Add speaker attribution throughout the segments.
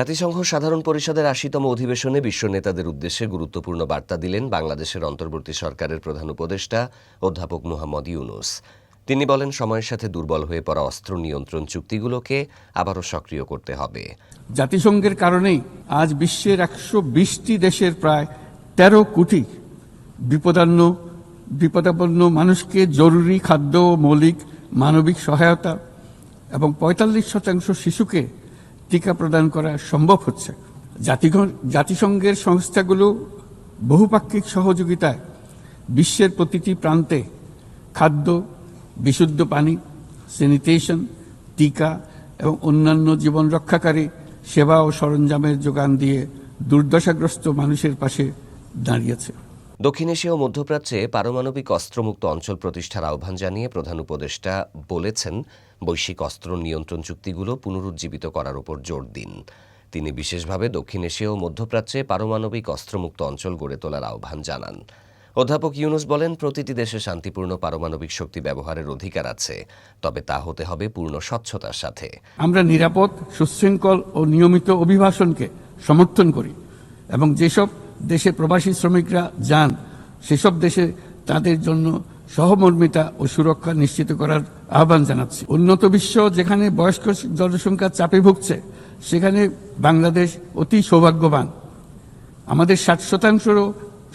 Speaker 1: জাতিসংঘ সাধারণ পরিষদের আশিতম অধিবেশনে বিশ্ব নেতাদের উদ্দেশ্যে গুরুত্বপূর্ণ বার্তা দিলেন বাংলাদেশের অন্তর্বর্তী সরকারের প্রধান উপদেষ্টা অধ্যাপক মুহাম্মদ ইউনুস। তিনি বলেন, সময়ের সাথে দুর্বল হয়ে পড়া অস্ত্র নিয়ন্ত্রণ চুক্তিগুলোকে আবারও সক্রিয় করতে হবে।
Speaker 2: জাতিসংঘের কারণেই আজ বিশ্বের একশো বিশটি দেশের প্রায় তেরো কোটি বিপদান্ন, বিপদাপন্ন মানুষকে জরুরি খাদ্য মৌলিক মানবিক সহায়তা এবং পঁয়তাল্লিশ শতাংশ শিশুকে টিকা প্রদান করা সম্ভব হচ্ছে। জাতিসংঘের সংস্থাগুলো বহুপাক্ষিক সহযোগিতায় বিশ্বের প্রতিটি প্রান্তে খাদ্য, বিশুদ্ধ পানি, স্যানিটেশন, টিকা এবং অন্যান্য জীবন রক্ষাকারী সেবা ও সরঞ্জামের যোগান দিয়ে দুর্দশাগ্রস্ত মানুষের পাশে দাঁড়িয়েছে।
Speaker 1: দক্ষিণ এশিয়া ও মধ্যপ্রাচ্যে পারমাণবিক অস্ত্রমুক্ত অঞ্চল প্রতিষ্ঠার আহ্বান জানিয়ে প্রধান উপদেষ্টা বলেছেন বৈশ্বিক অস্ত্র নিয়ন্ত্রণ চুক্তিগুলো পুনরুজ্জীবিত করার উপর জোর দিন। তিনি বিশেষভাবে দক্ষিণ এশিয়া ও মধ্যপ্রাচ্যে পারমাণবিক অস্ত্রমুক্ত অঞ্চল গড়ে তোলার আহ্বান জানান। অধ্যাপক ইউনুস বলেন, প্রতিটি দেশে শান্তিপূর্ণ পারমাণবিক শক্তি ব্যবহারের অধিকার আছে, তবে তা হতে হবে পূর্ণ স্বচ্ছতার সাথে।
Speaker 2: আমরা নিরাপদ, সুশৃঙ্খল ও নিয়মিত অভিবাসনকে সমর্থন করি এবং যেসব দেশে প্রবাসী শ্রমিকরা যান, সেসব দেশে তাদের জন্য সহমর্মিতা ও সুরক্ষা নিশ্চিত করার আহ্বান জানাচ্ছি। উন্নত বিশ্ব যেখানে বয়স্ক জনসংখ্যা চাপে ভুগছে, সেখানে বাংলাদেশ অতি সৌভাগ্যবান। আমাদের ষাট শতাংশেরও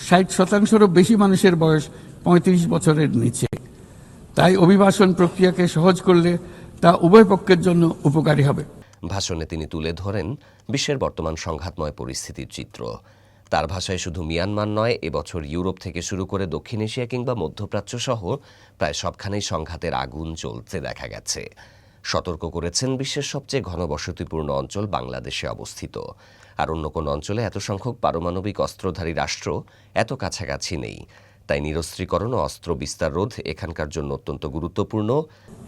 Speaker 2: ষাট শতাংশেরও বেশি মানুষের বয়স পঁয়ত্রিশ বছরের নিচে। তাই অভিবাসন প্রক্রিয়াকে সহজ করলে তা উভয় পক্ষের জন্য উপকারী হবে।
Speaker 1: ভাষণে তিনি তুলে ধরেন বিশ্বের বর্তমান সংঘাতময় পরিস্থিতির চিত্র। তার ভাষায় শুধু মিয়ানমার নয়, এবছর ইউরোপ থেকে শুরু করে দক্ষিণ এশিয়া কিংবা মধ্যপ্রাচ্য সহ প্রায় সবখানেই সংঘাতের আগুন জ্বলতে দেখা গেছে। সতর্ক করেছেন বিশ্বের সবচেয়ে ঘনবসতিপূর্ণ অঞ্চল বাংলাদেশে অবস্থিত। আর অন্য কোনো অঞ্চলে এত সংখ্যক পারমাণবিক অস্ত্রধারী রাষ্ট্র এত কাছাকাছি নেই। তাই নিরস্ত্রীকরণ ও অস্ত্র বিস্তার রোধ এখানকার জন্য অত্যন্ত গুরুত্বপূর্ণ।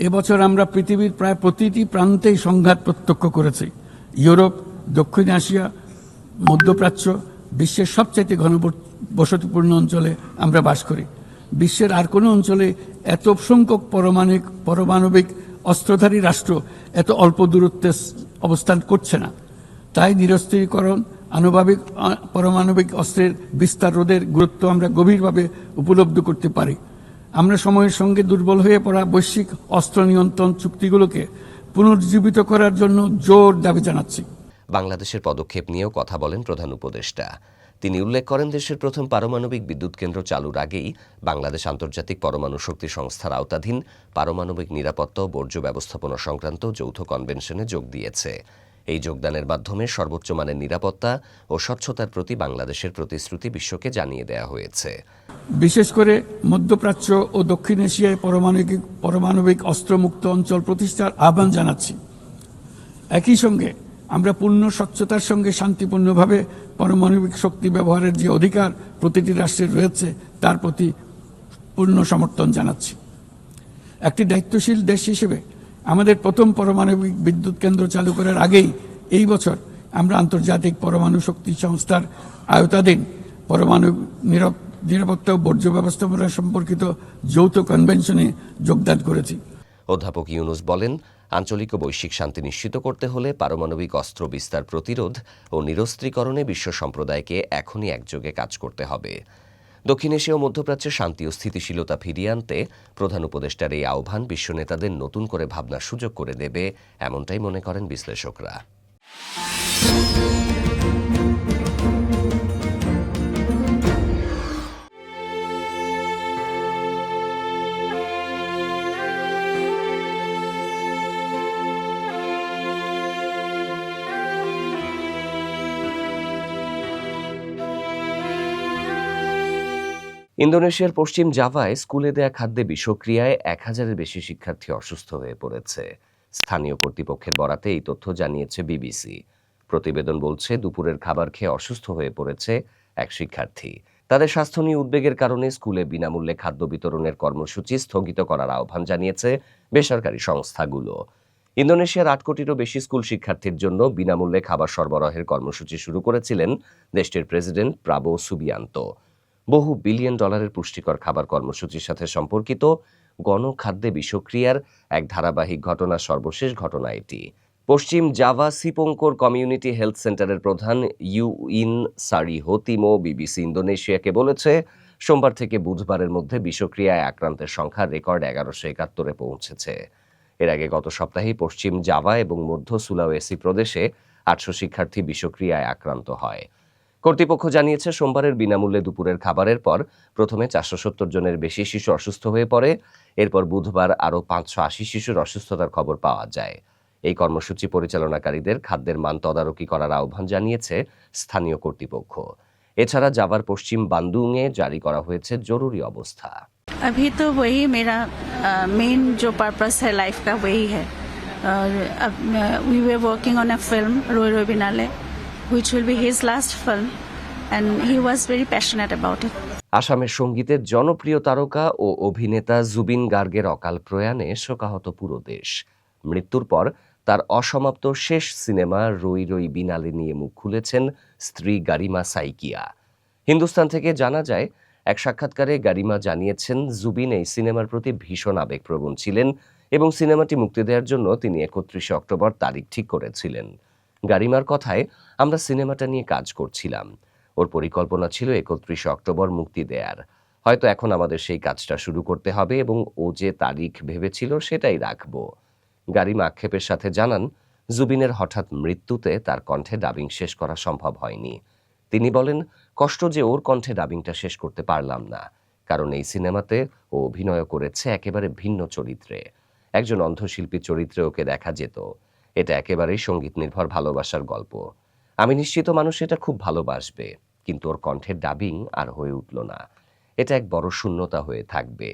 Speaker 2: এবছর আমরা পৃথিবীর প্রায় প্রতিটি প্রান্তেই সংঘাত প্রত্যক্ষ করেছি। ইউরোপ, দক্ষিণ এশিয়া, মধ্যপ্রাচ্য বিশ্বের সবচাইতে ঘনবসতিপূর্ণ অঞ্চলে আমরা বাস করি। বিশ্বের আর কোনো অঞ্চলে এত সংখ্যক পরমাণিক, পরমাণবিক অস্ত্রধারী রাষ্ট্র এত অল্প দূরত্বে অবস্থান করছে না। তাই নিরস্ত্রীকরণ, আনুভাবিক পারমাণবিক অস্ত্রের বিস্তার রোধের গুরুত্ব আমরা গভীরভাবে উপলব্ধি করতে পারি। আমরা সময়ের সঙ্গে দুর্বল হয়ে পড়া বৈশ্বিক অস্ত্র নিয়ন্ত্রণ চুক্তিগুলোকে পুনর্জীবিত করার জন্য জোর দাবি জানাচ্ছি।
Speaker 1: বাংলাদেশের পদক্ষেপ নিয়েও কথা বলেন প্রধান উপদেষ্টা। তিনি উল্লেখ করেন, দেশের প্রথম পারমাণবিক বিদ্যুৎ কেন্দ্র চালুর আগেই বাংলাদেশ আন্তর্জাতিক পরমাণু শক্তি সংস্থার আওতাধীন পারমাণবিক নিরাপত্তা ও বর্জ্য ব্যবস্থাপনা সংক্রান্ত যৌথ কনভেনশনে যোগ দিয়েছে। এই যোগদানের মাধ্যমে সর্বোচ্চ মানের নিরাপত্তা ও স্বচ্ছতার প্রতি বাংলাদেশের প্রতিশ্রুতি বিশ্বকে জানিয়ে দেওয়া হয়েছে।
Speaker 2: বিশেষ করে মধ্যপ্রাচ্য ও দক্ষিণ এশিয়ায় পারমাণবিক পারমাণবিক অস্ত্রমুক্ত অঞ্চল প্রতিষ্ঠার আহ্বান জানাচ্ছি। একই সঙ্গে আমরা পূর্ণ স্বচ্ছতার সঙ্গে শান্তিপূর্ণভাবে পারমাণবিক শক্তি ব্যবহারের যে অধিকার প্রতিটি রাষ্ট্রের রয়েছে, তার প্রতি পূর্ণ সমর্থন জানাচ্ছি। একটি দায়িত্বশীল দেশ হিসেবে আমাদের প্রথম পারমাণবিক বিদ্যুৎ কেন্দ্র চালু করার আগেই এই বছর আমরা আন্তর্জাতিক পরমাণু শক্তি সংস্থার আয়তাধীন পরমাণু নিরাপ- নিরাপত্তা ও বর্জ্য ব্যবস্থাপনা সম্পর্কিত যৌথ কনভেনশনে যোগদান করেছি।
Speaker 1: অধ্যাপক ইউনুস বলেন আঞ্চলিক ও বৈশ্বিক শান্তি নিশ্চিত করতে হলে পারমাণবিক অস্ত্র বিস্তার প্রতিরোধ ও নিরস্ত্রীকরণে বিশ্ব সম্প্রদায়কে এখনই একযোগে কাজ করতে হবে। দক্ষিণ এশিয়া ও মধ্যপ্রাচ্যে শান্তি ও স্থিতিশীলতা ফিরিয়ে আনতে প্রধান উপদেষ্টার এই আহ্বান বিশ্ব নেতাদের নতুন করে ভাবনার সুযোগ করে দেবে, এমনটাই মনে করেন বিশ্লেষকরা। ইন্দোনেশিয়ার পশ্চিম জাভায় স্কুলে দেয়া খাদ্যে বিষক্রিয়ায় এক হাজারের বেশি শিক্ষার্থী অসুস্থ হয়ে পড়েছে। স্থানীয় কর্তৃপক্ষের বরাতে এই তথ্য জানিয়েছে বিবিসি। প্রতিবেদন বলছে, দুপুরের খাবার খেয়ে অসুস্থ হয়ে পড়েছে এক শিক্ষার্থী। তাদের স্বাস্থ্য নিয়ে উদ্বেগের কারণে স্কুলে বিনামূল্যে খাদ্য বিতরণের কর্মসূচি স্থগিত করার আহ্বান জানিয়েছে বেসরকারি সংস্থাগুলো। ইন্দোনেশিয়ার আট কোটিরও বেশি স্কুল শিক্ষার্থীর জন্য বিনামূল্যে খাবার সরবরাহের কর্মসূচি শুরু করেছিলেন দেশটির প্রেসিডেন্ট প্রাবো সুবিয়ান্ত। বহু বিলিয়ন ডলারের পুষ্টিকর খাবার কর্মসূচির সাথে সম্পর্কিত গণখাদ্যে বিষক্রিয়ার এক ধারাবাহিক ঘটনা, সর্বশেষ ঘটনা এটি। পশ্চিম জাভা সিপোঙ্কোর কমিউনিটি হেলথ সেন্টারের প্রধান ইউ ইন সারি হতিমো বিবিসি ইন্দোনেশিয়াকে বলেছে, সোমবার থেকে বুধবারের মধ্যে বিষক্রিয়ায় আক্রান্তের সংখ্যা রেকর্ড এগারোশো একাত্তরে পৌঁছেছে। এর আগে গত সপ্তাহেই পশ্চিম জাভা এবং মধ্য সুলাওয়েসি প্রদেশে আটশো শিক্ষার্থী বিষক্রিয়ায় আক্রান্ত হয়। কর্তৃপক্ষ জানিয়েছে সোমবারের বিনামূল্যে দুপুরের খাবারের পর প্রথমে চারশো সত্তর জনের বেশি শিশু অসুস্থ হয়ে পড়ে এরপর বুধবার আরও পাঁচশো আশি শিশুর অসুস্থতার খবর পাওয়া যায় এই কর্মসূচি পরিচালনাকারীদের খাদ্যের মান তদারকি করার আহ্বান জানিয়েছে স্থানীয় কর্তৃপক্ষ এছাড়া জাভার পশ্চিম বান্দুংয়ে জারি করা হয়েছে জরুরি অবস্থা
Speaker 3: अभी तो वही मेरा मेन जो पर्पस है लाइफ का वही है और अब we were working on a film Roi Roi Binale which will be his last film, and he was very passionate about it.
Speaker 1: আসামের সঙ্গীতের জনপ্রিয় তারকা ও অভিনেতা জুবিন গার্গের অকাল প্রয়াণে শোকাহত পুরো দেশ। মৃত্যুর পর তার অসমাপ্ত শেষ সিনেমা রই রই বিনালে নিয়ে মুখ খুলেছেন স্ত্রী গারিমা সাইকিয়া। হিন্দুস্তান থেকে জানা যায়, এক সাক্ষাৎকারে গারিমা জানিয়েছেন, জুবিন এই সিনেমার প্রতি ভীষণ আবেগপ্রবণ ছিলেন এবং সিনেমাটি মুক্তি দেওয়ার জন্য তিনি একত্রিশে অক্টোবর তারিখ ঠিক করেছিলেন। গারিমার কথায় আমরা সিনেমাটা নিয়ে কাজ করছিলাম। ওর পরিকল্পনা ছিল একত্রিশে অক্টোবর মুক্তি দেয়ার। হয়তো এখন আমাদের সেই কাজটা শুরু করতে হবে এবং ও যে তারিখ ভেবেছিল সেটাই রাখব। গারিমা আক্ষেপের সাথে জানান, জুবিনের হঠাৎ মৃত্যুতে তার কণ্ঠে ডাবিং শেষ করা সম্ভব হয়নি। তিনি বলেন, কষ্ট যে ওর কণ্ঠে ডাবিংটা শেষ করতে পারলাম না, কারণ এই সিনেমাতে ও অভিনয় করেছে একেবারে ভিন্ন চরিত্রে। একজন অন্ধশিল্পী চরিত্রে ওকে দেখা যেত। এটা একেবারেই সংগীত নির্ভর ভালোবাসার গল্প। আমি নিশ্চিত মানুষ এটা খুব ভালোবাসবে, কিন্তু ওর কণ্ঠের ডাবিং আর হয়ে উঠল না। এটা এক বড় শূন্যতা হয়ে থাকবে।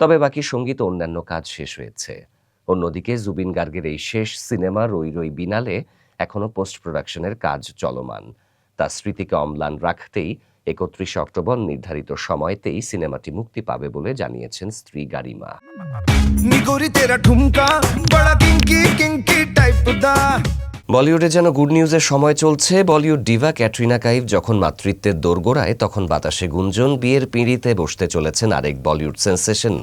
Speaker 1: তবে বাকি সংগীত অন্যান্য কাজ শেষ হয়েছে। অন্যদিকে জুবিন গার্গের এই শেষ সিনেমা রই রই বিনালে এখনও পোস্ট প্রোডাকশনের কাজ চলমান। তার স্মৃতিকে অম্লান রাখতেই একত্রিশে অক্টোবর নির্ধারিত সময়তেই সিনেমাটি মুক্তি পাবে বলে জানিয়েছেন স্ত্রী গারিমা। বলিউডে যেন গুড নিউজের সময় চলছে বলিউড ডিভা ক্যাটরিনা কাইফ যখন মাতৃত্বের দোরগোড়ায় তখন বাতাসে গুঞ্জন বিয়ের পিঁড়িতে বসতে চলেছেন আরেক বলিউড সেন্সেশন.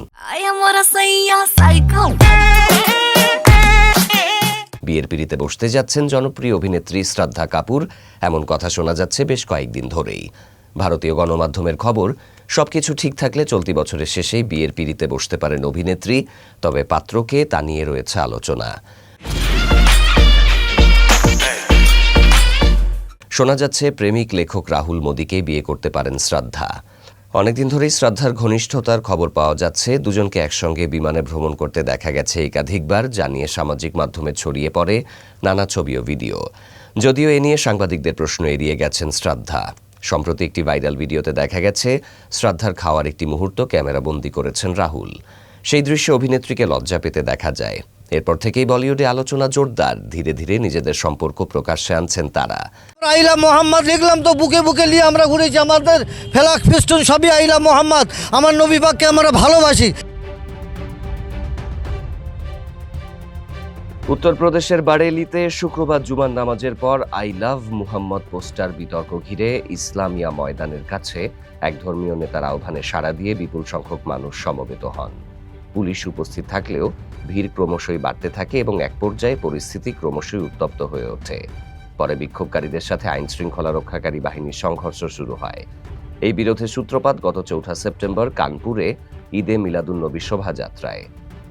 Speaker 1: বিয়ের পিড়িতে বসতে যাচ্ছেন জনপ্রিয় অভিনেত্রী শ্রদ্ধা কাপুর এমন কথা শোনা যাচ্ছে বেশ কয়েকদিন ধরেই। ভারতীয় গণমাধ্যমের খবর সবকিছু ঠিক থাকলে চলতি বছরের শেষেই বিয়ের পিড়িতে বসতে পারেন অভিনেত্রী তবে পাত্রকে তা নিয়ে রয়েছে আলোচনা। শোনা যাচ্ছে প্রেমিক লেখক রাহুল মোদীকে বিয়ে করতে পারেন শ্রদ্ধা। অনেকদিন ধরেই শ্রদ্ধার ঘনিষ্ঠতার খবর পাওয়া যাচ্ছে। দুজনকে একসঙ্গে বিমানে ভ্রমণ করতে দেখা গেছে একাধিকবার জানিয়ে সামাজিক মাধ্যমে ছড়িয়ে পড়ে নানা ছবি ও ভিডিও। যদিও এ নিয়ে সাংবাদিকদের প্রশ্ন এড়িয়ে গেছেন শ্রদ্ধা। সম্প্রতি একটি ভাইরাল ভিডিওতে দেখা গেছে, শ্রদ্ধার খাওয়ার একটি মুহূর্ত ক্যামেরাবন্দি করেছেন রাহুল। সেই দৃশ্যে অভিনেত্রীকে লজ্জা পেতে দেখা যায়। এরপর থেকেই বলিউডে আলোচনা জোরদার। ধীরে ধীরে নিজেদের সম্পর্ক প্রকাশ্যে আনছেন তারা।
Speaker 4: আইলা মোহাম্মদ লিখলাম তো বুকে বুকে নিয়ে আমরা ঘুরেছি। আমাদের ফেলাক ফিস্টুন সবই আইলা মোহাম্মদ। আমার নবী পাককে আমরা ভালোবাসি।
Speaker 1: উত্তরপ্রদেশের বারেলিতে শুক্রবার জুমার নামাজের পর আই লাভ মুহাম্মদ পোস্টার বিতর্ক ঘিরে ইসলামিয়া ময়দানের কাছে এক ধর্মীয় নেতার আহ্বানে সাড়া দিয়ে বিপুল সংখ্যক মানুষ সমবেত হন। পুলিশ উপস্থিত থাকলেও ভিড় ক্রমশই বাড়তে থাকে এবং এক পর্যায়ে পরিস্থিতি ক্রমশই উত্তপ্ত হয়ে ওঠে। পরে বিক্ষোভকারীদের সাথে আইন শৃঙ্খলা রক্ষাকারী বাহিনীর সংঘর্ষ শুরু হয়। এই বিরোধের সূত্রপাত গত চৌঠা সেপ্টেম্বর কানপুরে ঈদে মিলাদুন্নবী শোভাযাত্রায়।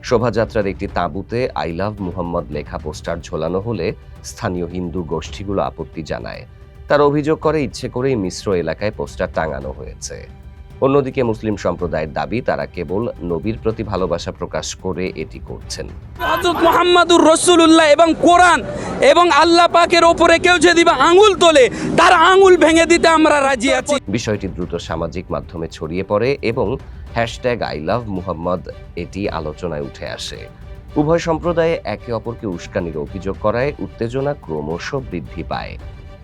Speaker 1: শোভাযাত্রার একটি তাঁবুতে আই লাভ মুহাম্মদ লেখা পোস্টার ঝোলানো হলে স্থানীয় হিন্দু গোষ্ঠীগুলো আপত্তি জানায়। তার অভিযোগ করে ইচ্ছে করেই মিশ্র এলাকায় পোস্টার টাঙানো হয়েছে। অন্যদিকে মুসলিম সম্প্রদায়ের দাবি তারা কেবল নবীর প্রতি ভালোবাসা প্রকাশ করে এটি করছেন।
Speaker 5: হজরত মোহাম্মদুর রসুল্লাহ এবং কোরআন এবং আল্লাহ পাকের ওপরে কেউ যদি আঙুল তোলে তার আঙুল ভেঙে দিতে আমরা রাজি আছি।
Speaker 1: বিষয়টি দ্রুত সামাজিক মাধ্যমে ছড়িয়ে পড়ে এবং হ্যাশট্যাগ আই লাভ মুহাম্মদ এটি আলোচনায় উঠে আসে। উভয় সম্প্রদায়ে একে অপরকে উস্কানির অভিযোগ করায় উত্তেজনা ক্রমশ বৃদ্ধি পায়।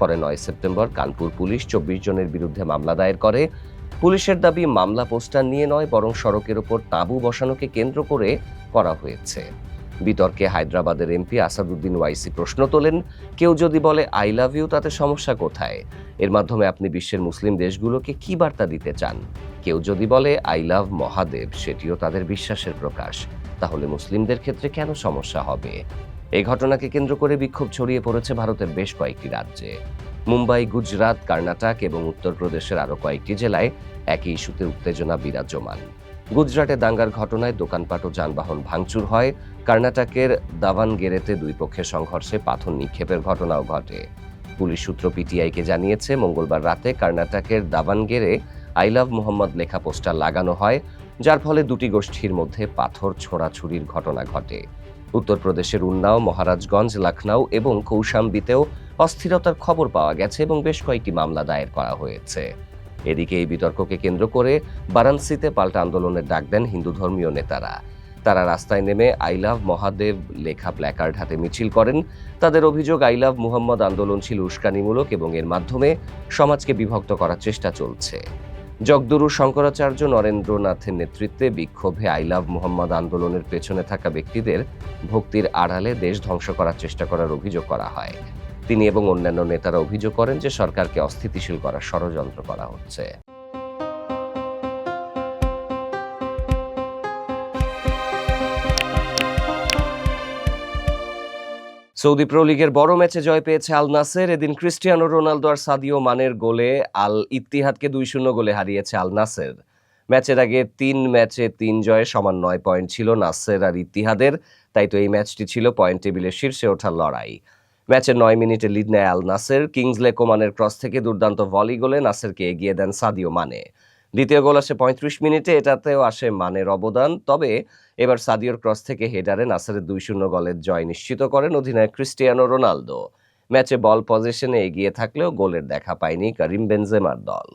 Speaker 1: পরে নয় সেপ্টেম্বর কানপুর পুলিশ চব্বিশ জনের বিরুদ্ধে মামলা দায়ের করে। পুলিশের দাবি, মামলা পোস্টার নিয়ে নয়, বরং সড়কের ওপর তাঁবু বসানোকে কেন্দ্র করে করা হয়েছে। বিতর্কে হায়দ্রাবাদের এমপি আসাদুদ্দিন ওয়াইসি প্রশ্ন তোলেন, কেউ যদি বলে, আই লাভ ইউ, তাতে সমস্যা কোথায়? এর মাধ্যমে আপনি বিশ্বের মুসলিম দেশগুলোকে কি বার্তা দিতে চান? কেউ যদি বলে, আই লাভ মহাদেব, সেটিও তাদের বিশ্বাসের প্রকাশ। তাহলে মুসলিমদের ক্ষেত্রে কেন সমস্যা হবে? এই ঘটনাকে কেন্দ্র করে বিক্ষোভ ছড়িয়ে পড়েছে ভারতের বেশ কয়েকটি রাজ্যে। মুম্বাই, গুজরাট, কর্ণাটক এবং উত্তরপ্রদেশের আরও কয়েকটি জেলায় একই ইস্যুতে উত্তেজনা বিরাজমান। গুজরাটে দাঙ্গার ঘটনায় দোকানপাট ও যানবাহন ভাঙচুর হয়। কর্ণাটকের দাভানগেরেতে দুই পক্ষের সংঘর্ষে পাথর নিক্ষেপের ঘটনাও ঘটে। পুলিশ সূত্র পিটিআইকে জানিয়েছে, মঙ্গলবার রাতে কর্ণাটকের দাভানগেরে আই লাভ মোহাম্মদ লেখা পোস্টার লাগানো হয়, যার ফলে দুটি গোষ্ঠীর মধ্যে পাথর ছোড়াছুরির ঘটনা ঘটে। উত্তরপ্রদেশের উন্নাও, মহারাজগঞ্জ লখনৌ এবং কৌশাম্বিতেও অস্থিরতার খবর পাওয়া গেছে এবং বেশ কয়েকটি মামলা দায়ের করা হয়েছে। এদিকে এই বিতর্ককে কেন্দ্র করে বারাণসীতে পাল্টা আন্দোলনের ডাক দেন হিন্দু ধর্মীয় নেতারা। তারা রাস্তায় নেমে আই লাভ মহাদেব লেখা প্ল্যাকার্ড হাতে মিছিল করেন। তাদের অভিযোগ, আই লাভ মুহাম্মদ আন্দোলন ছিল উস্কানিমূলক এবং এর মাধ্যমে সমাজকে বিভক্ত করার চেষ্টা চলছে। জগদুরু শঙ্করাচার্য নরেন্দ্রনাথের নেতৃত্বে বিক্ষোভে আই লাভ মুহাম্মদ আন্দোলনের পেছনে থাকা ব্যক্তিদের ভক্তির আড়ালে দেশ ধ্বংস করার চেষ্টা করার অভিযোগ করা হয়। তিনি এবং অন্যান্য নেতারা অভিযোগ করেন যে সরকারকে অস্থিতিশীল করার ষড়যন্ত্র করা হচ্ছে। সৌদি প্রো লিগের বড় ম্যাচে জয় পেয়েছে আল নাসের। এদিন ক্রিস্টিয়ানো রোনালদো আর সাদিও মানের গোলে আল ইতিহাদকে দুই শূন্য গোলে হারিয়েছে আল নাসের। ম্যাচের আগে তিন ম্যাচে তিন জয়ে সমান নয় পয়েন্ট ছিল নাসের আর ইতিহাদের তাই তো এই ম্যাচটি ছিল পয়েন্ট টেবিলের শীর্ষে ওঠার লড়াই। ম্যাচের নয় মিনিটে লিড নেয় আল নাসের। কিংসলে কোমানের ক্রস থেকে দুর্দান্ত ভলি গোলে নাসেরকে এগিয়ে দেন সাদিও মানে। দ্বিতীয় গোল আসে পঁয়ত্রিশ মিনিটে, এটাতেও আসে মানের অবদান। তবে এবার সাদিওর ক্রস থেকে হেডারে নাসারের দুই শূন্য গোলের জয় নিশ্চিত করেন অধিনায়ক ক্রিস্টিয়ানো রোনালদো। ম্যাচে বল পজিশনে এগিয়ে থাকলেও গোলের দেখা পায়নি করিম বেনজেমার দল।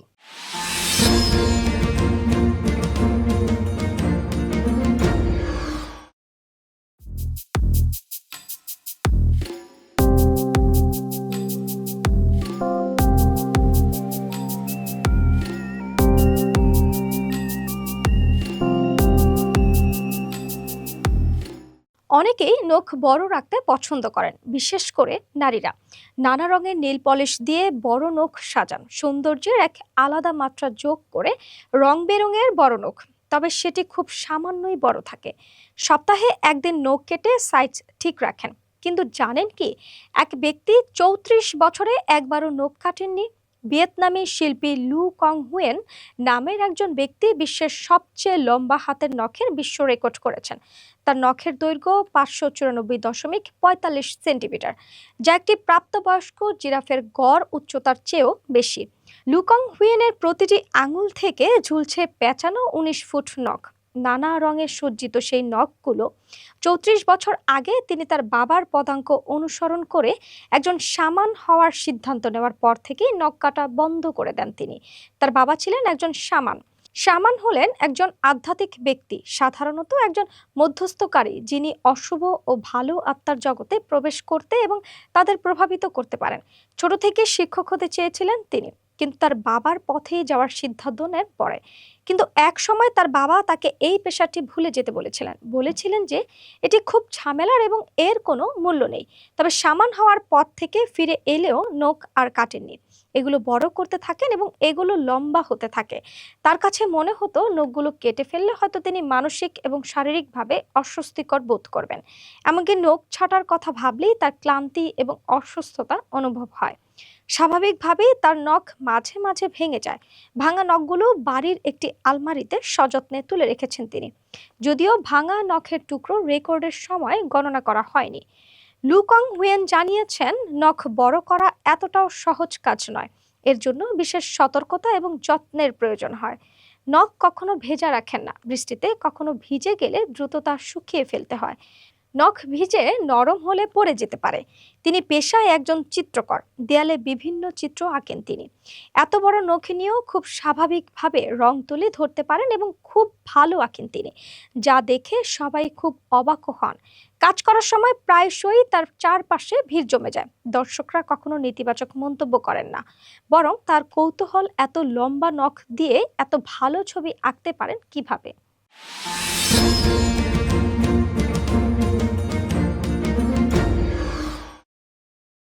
Speaker 6: অনেকেই নখ বড় রাখতে পছন্দ করেন, বিশেষ করে নারীরা। নানা রঙের নীল পলিশ দিয়ে বড় নখ সাজান, সৌন্দর্যের এক আলাদা মাত্রা যোগ করে রং বেরঙের বড় নখ। তবে সেটি খুব সামান্যই বড় থাকে। সপ্তাহে একদিন নখ কেটে সাইজ ঠিক রাখেন। কিন্তু জানেন কি, এক ব্যক্তি চৌত্রিশ বছরে একবারও নখ কাটেননি? ভিয়েতনামি শিল্পী লু কং হুয়েন নামের একজন ব্যক্তি বিশ্বের সবচেয়ে লম্বা হাতের নখের বিশ্ব রেকর্ড করেছেন। তার নখের দৈর্ঘ্য পাঁচশো চুরানব্বই দশমিক পঁয়তাল্লিশ সেন্টিমিটার, যা একটি প্রাপ্তবয়স্ক জিরাফের গড় উচ্চতার চেয়েও বেশি। লুকং হুয়েনের প্রতিটি আঙুল থেকে ঝুলছে পেঁচানো উনিশ ফুট নখ। নানা রঙে সজ্জিত সেই নখগুলো, চৌত্রিশ বছর আগে তিনি তার বাবার পদাঙ্ক অনুসরণ করে একজন সামান হওয়ার সিদ্ধান্ত নেওয়ার পর থেকেই নখ কাটা বন্ধ করে দেন তিনি। তার বাবা ছিলেন একজন সামান শামান হলেন একজন আধ্যাত্মিক ব্যক্তি, সাধারণত একজন মধ্যস্থকারী, যিনি অশুভ ও ভালো আত্মার জগতে প্রবেশ করতে এবং তাদের প্রভাবিত করতে পারেন। ছোট থেকে শিক্ষক হতে চেয়েছিলেন তিনি। কিন্তু তার বাবার পথেই যাওয়ার সিদ্ধান্ত নেন পরে। কিন্তু এক সময় তার বাবা তাকে এই পেশাটি ভুলে যেতে বলেছিলেন। বলেছিলেন যে, এটি খুব ঝামেলার এবং এর কোনো মূল্য নেই। তবে সামান হওয়ার পথ থেকে ফিরে এলেও নখ আর কাটেননি। এগুলো বড় করতে থাকেন এবং এগুলো লম্বা হতে থাকে। তার কাছে মনে হতো নখগুলো কেটে ফেললে হয়তো তিনি মানসিক এবং শারীরিকভাবে অস্বস্তিকর বোধ করবেন। এমনকি নখ ছাটার কথা ভাবলেই তার ক্লান্তি এবং অসুস্থতা অনুভব হয়। স্বাভাবিকভাবেই তার নখ মাঝে মাঝে ভেঙে যায়। ভাঙা নখগুলো বাড়ির একটি আলমারিতে সযত্নে তুলে রেখেছেন তিনি। যদিও ভাঙা নখের টুকরো রেকর্ডের সময় গণনা করা হয়নি। লুকং হুয়েন জানিয়েছেন, নখ বড় করা এতটাও সহজ কাজ নয়। এর জন্য বিশেষ সতর্কতা এবং যত্নের প্রয়োজন হয়। নখ কখনো ভেজা রাখেন না। বৃষ্টিতে কখনো ভিজে গেলে দ্রুততা শুকিয়ে ফেলতে হয়। নখ ভিজে নরম হলে পড়ে যেতে পারে। তিনি পেশায় একজন চিত্রকর। দেয়ালে বিভিন্ন চিত্র আঁকেন তিনি। এত বড় নখ নিয়েও খুব স্বাভাবিকভাবে রং তুলে ধরতে পারেন এবং খুব ভালো আঁকেন তিনি। যা দেখে সবাই খুব অবাক হন। কাজ করার সময় প্রায়শই তার চারপাশে ভিড় জমে যায়। দর্শকরা কখনো নেতিবাচক মন্তব্য করেন না। বরং তার কৌতূহল এত লম্বা নখ দিয়ে এত ভালো ছবি আঁকতে পারেন কীভাবে?